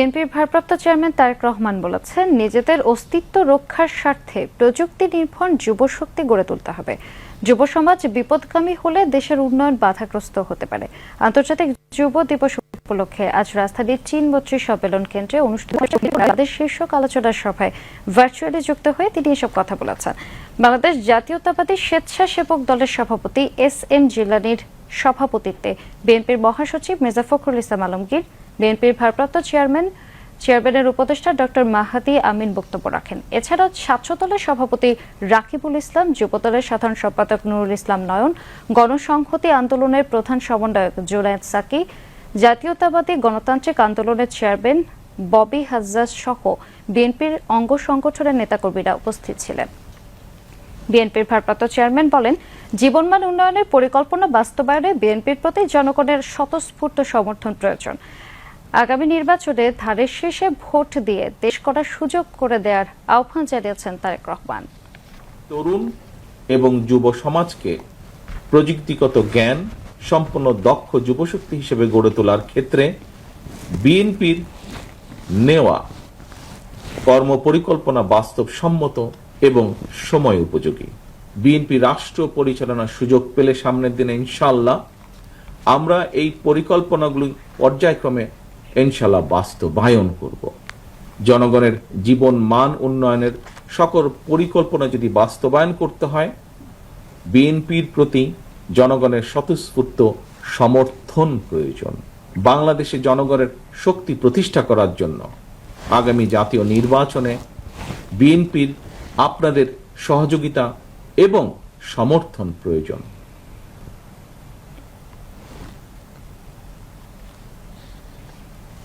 বিএনপির ভারপ্রাপ্ত চেয়ারম্যান তারেক রহমান বলেছেন, নিজেদের অস্তিত্ব রক্ষার স্বার্থে প্রযুক্তি নির্ভর যুবশক্তি গড়ে তুলতে হবে। যুব সমাজ বিপদগামী হলে দেশের উন্নয়ন বাধাগ্রস্ত হতে পারে। আন্তর্জাতিক যুব দিবস উপলক্ষে আজ রাজধানীর চীন মৈত্রী সম্মেলন কেন্দ্রে অনুষ্ঠিত বাংলাদেশ শীর্ষক আলোচনা সভায় ভার্চুয়ালি যুক্ত হয়ে তিনি এসব কথা বলেছেন। বাংলাদেশ জাতীয়তাবাদী স্বেচ্ছাসেবক দলের সভাপতি এস এম জিলানির সভাপতিত্বে বিএনপির মহাসচিব মির্জা ফখরুল ইসলাম আলমগীর বিএনপির ভারপ্রাপ্ত চেয়ারম্যান, চেয়ারম্যানের উপদেষ্টা ডক্টর মাহাদি আমিন বক্তব্য রাখেন। এছাড়াও ছাত্র দলের সভাপতি রাকিবুল ইসলাম, যুবদলের সাধারণ সম্পাদক নুরুল ইসলাম নয়ন, গণসংহতি আন্দোলনের প্রধান সমন্বয়ক জুনায়েদ সাকি, জাতীয়তাবাদী গণতান্ত্রিক আন্দোলনের চেয়ারম্যান ববি হাজ্জাজ সহ বিএনপির অঙ্গ সংগঠনের নেতাকর্মীরা উপস্থিত ছিলেন। বিএনপির ভারপ্রাপ্ত চেয়ারম্যান বলেন, জীবনমান উন্নয়নের পরিকল্পনা বাস্তবায়নে বিএনপির প্রতি জনগণের স্বতঃস্ফূর্ত সমর্থন প্রয়োজন। আগামী নির্বাচনে ধারের শেষে ভোট দিয়ে দেশ করার সুযোগ করে দেওয়ার আহ্বান জানিয়েছেন তারেক রহমান। তরুণ এবং যুব সমাজকে প্রযুক্তিগত জ্ঞান, সম্পন্ন দক্ষ যুবশক্তি হিসেবে গড়ে তোলার ক্ষেত্রে বিএনপির নেওয়া কর্ম কর্মপরিকল্পনা বাস্তবসম্মত এবং সময় উপযোগী। বিএনপি রাষ্ট্র পরিচালনার সুযোগ পেলে সামনের দিনে ইনশাল্লাহ আমরা এই পরিকল্পনাগুলি পর্যায়ক্রমে ইনশাল্লাহ বাস্তবায়ন করব। জনগণের জীবন মান উন্নয়নের সকল পরিকল্পনা যদি বাস্তবায়ন করতে হয়, বিএনপির প্রতি জনগণের স্বতঃস্ফূর্ত সমর্থন প্রয়োজন। বাংলাদেশে জনগণের শক্তি প্রতিষ্ঠা করার জন্য আগামী জাতীয় নির্বাচনে বিএনপির আপনাদের সহযোগিতা এবং সমর্থন প্রয়োজন।